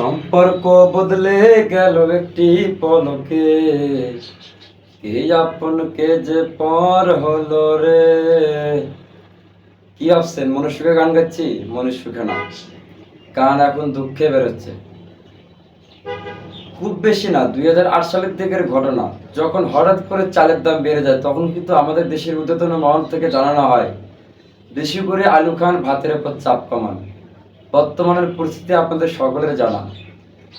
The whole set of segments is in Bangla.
সম্পর্ক বদলে গেল একটি পলকে এই আপনকে যে পর হলো রে? কি ভাবছেন? মনে সুখে গান গাচ্ছি? মনে সুখে না। গান এখন দুঃখে বেরোচ্ছে। খুব বেশি না, দুই হাজার আট সালের দিকের ঘটনা। যখন হঠাৎ করে চালের দাম বেড়ে যায়, তখন কিন্তু আমাদের দেশের উদ্যোতন মহল থেকে জানানো হয়, বেশি করে আলু খান ভাতের উপর চাপ কমান। বর্তমানের পরিস্থিতি আপনাদের সকলের জানা।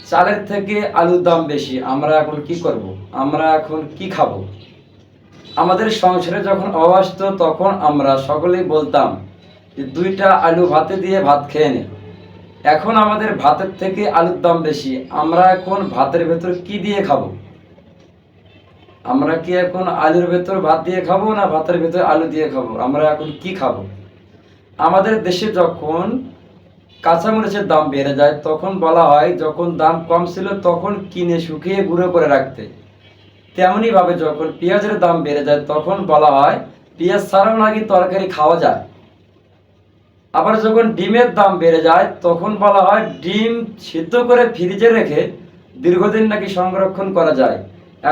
চালের থেকে আলুর দাম বেশি, আমরা এখন কি করব? আমরা এখন কি খাব? আমাদের সংসারে যখন অভাব তখন আমরা সকলেই বলতাম যে, দুইটা আলু ভাতে দিয়ে ভাত খেয়ে নে। এখন আমাদের ভাতের থেকে আলুর দাম বেশি, আমরা এখন ভাতের ভেতর কি দিয়ে খাব? আমরা কি এখন আলুর ভেতর ভাত দিয়ে খাব না ভাতের ভেতর আলু দিয়ে খাব? আমরা এখন কি খাব? আমাদের দেশে যখন কাঁচামরিচের দাম বেড়ে যায়। তখন বলা হয়, যখন দাম কম ছিল, তখন কিনে শুকিয়ে গুঁড়ো করে রাখতে। তেমনি ভাবে যখন পেঁয়াজের দাম বেড়ে যায়, তখন বলা হয়, পেঁয়াজ ছাড়াও নাকি তরকারি খাওয়া যায়। আবার যখন ডিমের দাম বেড়ে যায়, তখন বলা হয়, ডিম সিদ্ধ করে ফ্রিজে রেখে দীর্ঘদিন নাকি সংরক্ষণ করা যায়।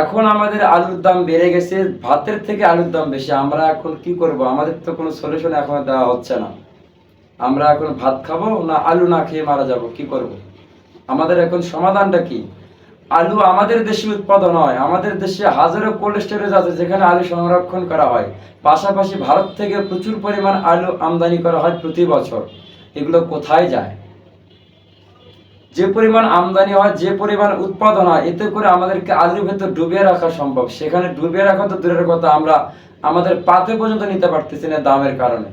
এখন আমাদের আলুর দাম বেড়ে গেছে, ভাতের থেকে আলুর দাম বেশি। আমরা এখন কি করব? আমাদের তো কোনো সলিউশন এখন দেওয়া হচ্ছে না। আমরা এখন ভাত খাব না আলু না খেয়ে মারা যাব, কি করব? আমাদের এখন সমাধানটা কি? আলু আমাদের দেশে উৎপাদন হয়, আমাদের দেশে হাজারো কোল্ড স্টোরেজ আছে যেখানে আলু সংরক্ষণ করা হয়। পাশাপাশি ভারত থেকে প্রচুর পরিমাণ আলু আমদানি করা হয় প্রতি বছর। এগুলো কোথায় যায়? যে পরিমাণ আমদানি হয়, যে পরিমাণ উৎপাদন হয়, এতে করে আমাদেরকে আলুর ভেতর ডুবিয়ে রাখা সম্ভব। সেখানে ডুবিয়ে রাখা তো দূরের কথা, আমরা আমাদের পাতে পর্যন্ত নিতে পারতেছি না দামের কারণে।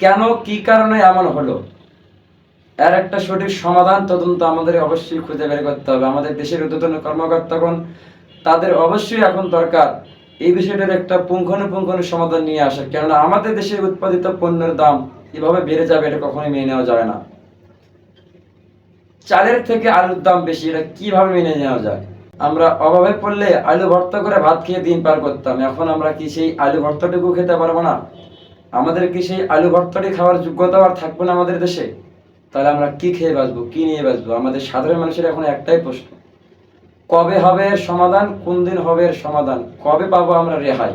কেন, কি কারণে এমন হলো? এর একটা সঠিক সমাধান তদন্ত আমাদের অবশ্যই খুঁজে বের করতে হবে। আমাদের দেশের উদ্বোধন কর্মকর্তাগণ, তাদের অবশ্যই এখন দরকার এই বিষয়টার একটা পুঙ্খানুপুঙ্খানু সমাধান নিয়ে আসা। কেননা, আমাদের দেশে উৎপাদিত পণ্যের দাম এভাবে বেড়ে যাবে, এটা কখনোই মেনে নেওয়া যাবে না। চালের থেকে আলুর দাম বেশি, এটা কীভাবে মেনে নেওয়া যায়? আমরা অভাবে পড়লে আলু ভর্তা করে ভাত খেয়ে দিন পার করতাম। এখন আমরা কি সেই আলু ভর্তাটুকু খেতে পারব না? আমাদের কি সেই আলু ভর্তাটি খাওয়ার যোগ্যতা আর থাকবে না আমাদের দেশে? তাহলে আমরা কি খেয়ে বাঁচবো, কি নিয়ে বাঁচবো? আমাদের সাধারণ মানুষের এখন একটাই প্রশ্ন। কবে হবে এর সমাধান, কোন দিন হবে এর সমাধান? কবে পাবো আমরা রেহাই?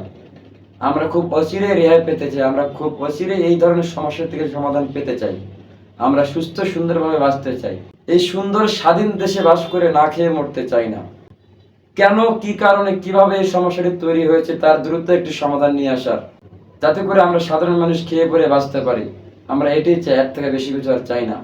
আমরা খুব অচিরে রেহাই পেতে চাই, আমরা খুব অচিরে এই ধরনের সমস্যা থেকে সমাধান পেতে চাই। আমরা সুস্থ, সুন্দরভাবে বাঁচতে চাই। এই সুন্দর, স্বাধীন দেশে বাস করে না খেয়ে মরতে চাই না। কেন, কি কারণে, কীভাবে এই সমস্যাটি তৈরি হয়েছে, তার দ্রুত একটি সমাধান নিয়ে আসার। যাতে করে আমরা সাধারণ মানুষ খেয়ে পরে বাঁচতে পারি। আমরা এটাই চাই, এর থেকে বেশি কিছু আর চাই না।